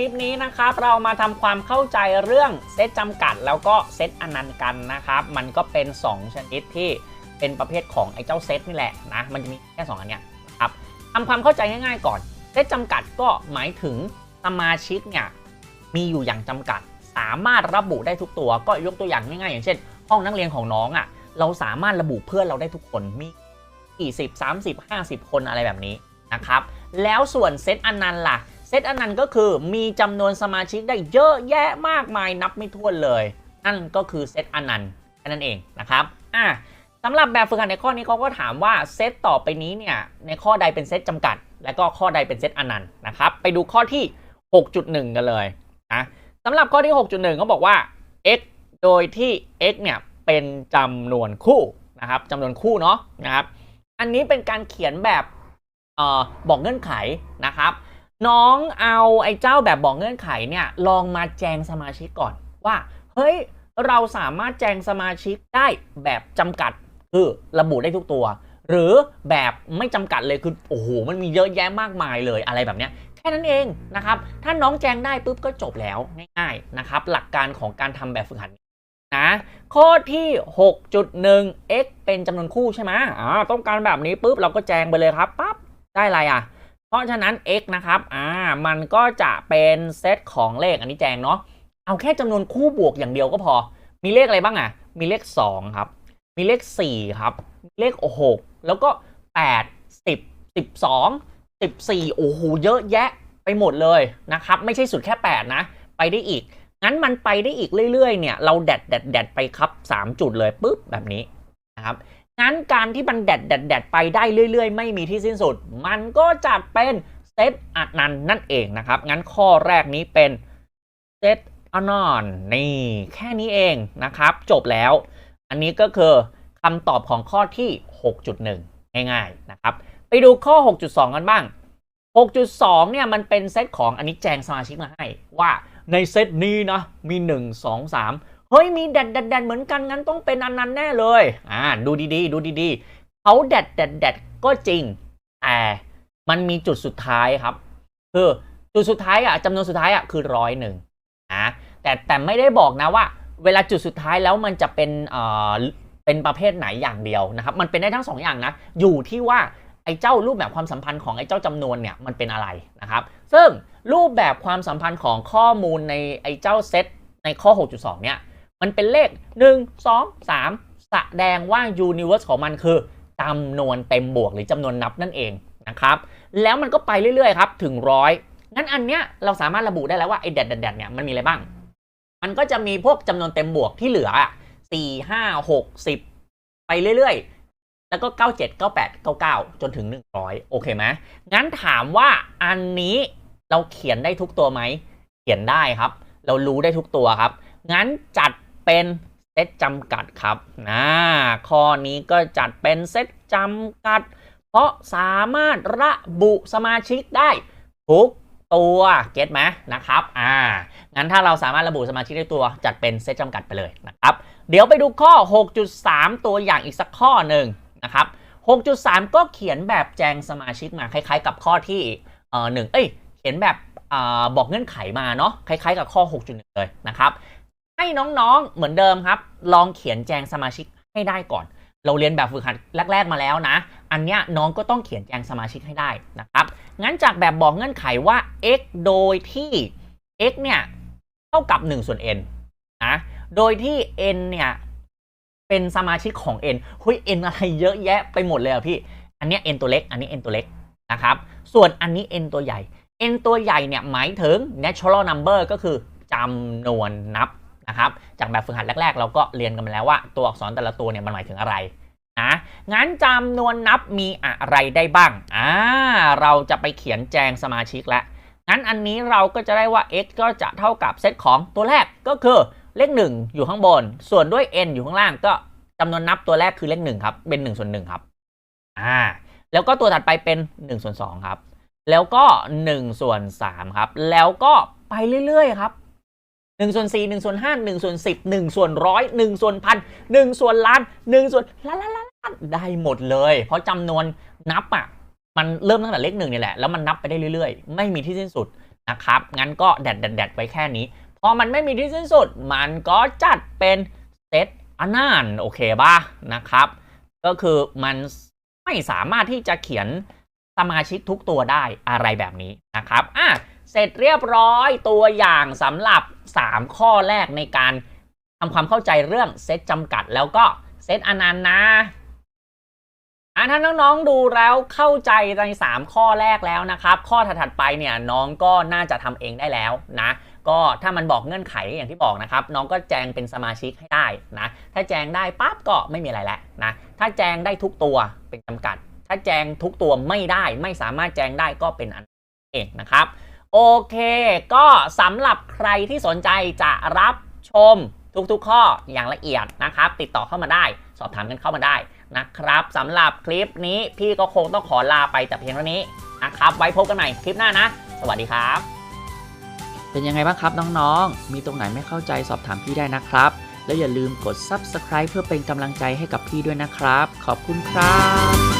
คลิปนี้นะครับ เรามาทำความเข้าใจเรื่องเซตจำกัด แล้วก็เซตอนันต์กันนะครับ มันก็เป็น 2 ชนิดที่เป็นประเภทของไอ้เจ้าเซตนี่แหละนะมันจะมีแค่2อันเนี้ยครับทำความเข้าใจง่ายๆก่อนเซตจำกัดก็หมายถึงสมาชิกเนี่ยมีอยู่อย่างจำกัด สามารถระบุได้ทุกตัวก็ยกตัวอย่างง่ายๆ อย่างเช่น ห้องนักเรียนของน้องอะเราสามารถระบุเพื่อนเราได้ทุกคนมีกี่สิบสามสิบห้าสิบคนอะไรแบบนี้นะครับ แล้วส่วนเซตอนันต์ล่ะ เซตอนันต์ก็คือมีจำนวนสมาชิกได้เยอะแยะมากมายนับไม่ถ้วนเลย นั่นก็คือเซตอนันต์แค่นั้นเองนะครับอะสำหรับแบบฝึกหัดในข้อนี้เขาก็ถามว่าเซตต่อไปนี้เนี่ยในข้อใดเป็นเซตจำกัด และก็ข้อใดเป็นเซตอนันต์นะครับไปดูข้อที่ 6.1 กันเลยนะสำหรับข้อที่ 6.1 เขาบอกว่า x โดยที่ x เนี่ยเป็นจำนวนคู่นะครับจำนวนคู่เนาะนะครับ อันนี้เป็นการเขียนแบบเออบอกเงื่อนไขนะครับ น้องเอาไอ้เจ้าแบบบอกเงื่อนไขเนี่ยลองมาแจงสมาชิกก่อนว่า เฮ้ย เราสามารถแจงสมาชิกได้แบบจำกัดคือระบุได้ทุกตัว หรือแบบไม่จำกัดเลยคือโอ้โหมันมีเยอะแยะมากมายเลยอะไรแบบเนี้ยแค่นั้นเองนะครับ ถ้าน้องแจงได้ปุ๊บก็จบแล้วง่ายๆนะครับ หลักการของการทำแบบฝึกหัดนะข้อที่ 6.1 x เป็นจำนวนคู่ใช่ไหมอ่าต้องการแบบนี้ปุ๊บเราก็แจงไปเลยครับปั๊บได้อะไรอะ เพราะฉะนั้น x นะครับอ่ามันก็จะเป็นเซตของเลขอันนี้แจงเนาะเอาแค่จำนวนคู่บวกอย่างเดียวก็พอ มีเลขอะไรบ้างอะ มีเลข 2 ครับ มีเลข 4 ครับมีเลข 6 แล้วก็ 8 10 12 14 โอ้โห เยอะแยะไปหมดเลยนะครับ ไม่ใช่สุดแค่ 8 นะ ไปได้อีก งั้นมันไปได้อีกเรื่อยๆ เนี่ย เราแดดแดดแดดไปครับ 3 จุดเลยปุ๊บแบบนี้นะครับ งั้นการที่มันแดดแดดแดดไปได้เรื่อย ๆ ไม่มีที่สิ้นสุด มันก็จะเป็นเซตอนันต์นั่นเองนะครับ งั้นข้อแรกนี้เป็นเซตอนอนนี่แค่นี้เองนะครับ จบแล้ว อันนี้ก็คือคำตอบของข้อที่ 6.1 ง่ายๆนะครับ ไปดูข้อ 6.2 กันบ้าง 6.2 เนี่ยมันเป็นเซตของอันนี้แจงสมาชิกมาให้ ว่าในเซตนี้นะมี 1 2 3 เฮ้ยมีแดดแดดแดดเหมือนกันงั้นต้องเป็นอันนั้นแน่เลยอ่าดูดีๆ ดูดีๆเขาแดดแดดแดดก็จริงแต่มันมีจุดสุดท้ายครับ คือจุดสุดท้ายอะจำนวนสุดท้ายอะคือร้อยหนึ่งนะแต่แต่ไม่ได้บอกนะว่า เวลาจุดสุดท้ายแล้วมันจะเป็นเอ่อเป็นประเภทไหนอย่างเดียวนะครับ มันเป็นได้ทั้งสองอย่างนะ อยู่ที่ว่าไอ้เจ้ารูปแบบความสัมพันธ์ของไอ้เจ้าจำนวนเนี่ยมันเป็นอะไรนะครับ ซึ่งรูปแบบความสัมพันธ์ของข้อมูลในไอ้เจ้าเซตในข้อ 6.2 เนี่ย มันเป็นเลข 1 2 3 แสดงว่า universe ของมันคือจำนวนเต็มบวกหรือจำนวนนับนั่นเองนะครับ แล้วมันก็ไปเรื่อยๆครับถึงร้อยงั้นอันเนี้ยเราสามารถระบุได้แล้วว่าไอ้แดดแดดเนี่ยมันมีอะไรบ้าง มันก็จะมีพวกจำนวนเต็มบวกที่เหลือสี่ห้าหกสิบไปเรื่อยๆ แล้วก็ 97 98 99 จนถึง 100 โอเคไหมงั้นถามว่าอันนี้เราเขียนได้ทุกตัวไหม เขียนได้ครับ เรารู้ได้ทุกตัวครับ งั้นจัด เป็นเซตจำกัดครับนะข้อนี้ก็จัดเป็นเซตจำกัด เพราะสามารถระบุสมาชิกได้ทุกตัวเก็ตไหมนะครับ อ่า งั้นถ้าเราสามารถระบุสมาชิกได้ตัวจัดเป็นเซตจำกัดไปเลยนะครับ เดี๋ยวไปดูข้อ 6.3 ตัวอย่างอีกสักข้อหนึ่งนะครับ 6.3 ก็เขียนแบบแจงสมาชิกมาคล้ายๆ กับข้อที่เอ่อหนึ่งเอ้ย เขียนแบบอ่าบอกเงื่อนไขมาเนาะ คล้ายๆ กับข้อ 6.1 เลยนะครับ ให้น้องๆ เหมือนเดิมครับ ลองเขียนแจงสมาชิกให้ได้ก่อน เราเรียนแบบฝึกหัดแรก ๆ มาแล้วนะ อันเนี้ยน้องก็ต้องเขียนแจงสมาชิกให้ได้นะครับ งั้นจากแบบบอกเงื่อนไขว่า x โดยที่ x เนี่ยเท่ากับ1ส่วน n นะ โดยที่ n เนี่ยเป็นสมาชิกของ n เฮ้ย n อะไรเยอะแยะไปหมดเลยอะพี่ อันเนี้ย n ตัวเล็ก อันนี้ n ตัวเล็กนะครับ ส่วนอันนี้ n ตัวใหญ่ n ตัวใหญ่เนี่ยหมายถึง natural number ก็คือจำนวนนับ นะครับ จากแบบฝึกหัดแรก ๆ เราก็เรียนกันมาแล้วว่าตัวอักษรแต่ละตัวเนี่ยมันหมายถึงอะไรนะงั้นจำนวนนับมีอะไรได้บ้างอ่าเราจะไปเขียนแจงสมาชิกแล้วงั้นอันนี้เราก็จะได้ว่า x ก็จะเท่ากับเซตของตัวแรกก็คือเลข 1 อยู่ข้างบน ส่วนด้วย n อยู่ข้างล่างก็จำนวนนับตัวแรกคือเลข1ครับ เป็น1ส่วน1ครับอ่าแล้วก็ตัวถัดไปเป็น1ส่วน2ครับ แล้วก็1ส่วน3ครับ แล้วก็ไปเรื่อยๆครับ 1ส่วน4 1ส่วน5 1ส่วน10 1ส่วนร้อย1ส่วนพัน1ส่วนล้าน1ส่วนล้านล้านล้านล้านได้หมดเลย เพราะจำนวนนับอะมันเริ่มตั้งแต่เลขหนึ่งนี่แหละ แล้วมันนับไปได้เรื่อยๆ ไม่มีที่สิ้นสุดนะครับ งั้นก็แดดแดดแดดไว้แค่นี้ พอมันไม่มีที่สิ้นสุด มันก็จัดเป็นเซตอันนั้นโอเคป่ะนะครับ ก็คือมันไม่สามารถที่จะเขียนสมาชิกทุกตัวได้อะไรแบบนี้นะครับ อะ เสร็จเรียบร้อยตัวอย่างสำหรับ 3 ข้อแรกในการทำความเข้าใจเรื่องเซตจำกัดแล้วก็เซตอนันต์นะอะถ้าน้องๆดูแล้วเข้าใจใน 3 ข้อแรกแล้วนะครับ ข้อถัดๆไปเนี่ยน้องก็น่าจะทำเองได้แล้วนะก็ถ้ามันบอกเงื่อนไขอย่างที่บอกนะครับ น้องก็แจงเป็นสมาชิกให้ได้นะถ้าแจงได้ปั๊บก็ไม่มีอะไรแล้วนะถ้าแจงได้ทุกตัวเป็นจำกัด ถ้าแจงทุกตัวไม่ได้ไม่สามารถแจงได้ก็เป็นอันเองนะครับ โอเค ก็สำหรับใครที่สนใจจะรับชมทุกๆข้ออย่างละเอียดนะครับ ติดต่อเข้ามาได้ สอบถามกันเข้ามาได้นะครับสำหรับคลิปนี้พี่ก็คงต้องขอลาไปแต่เพียงเท่านี้นะครับ ไว้พบกันใหม่คลิปหน้านะ สวัสดีครับ เป็นยังไงบ้างครับน้องๆ มีตรงไหนไม่เข้าใจสอบถามพี่ได้นะครับ แล้วอย่าลืมกด Subscribe เพื่อเป็นกำลังใจให้กับพี่ด้วยนะครับ ขอบคุณครับ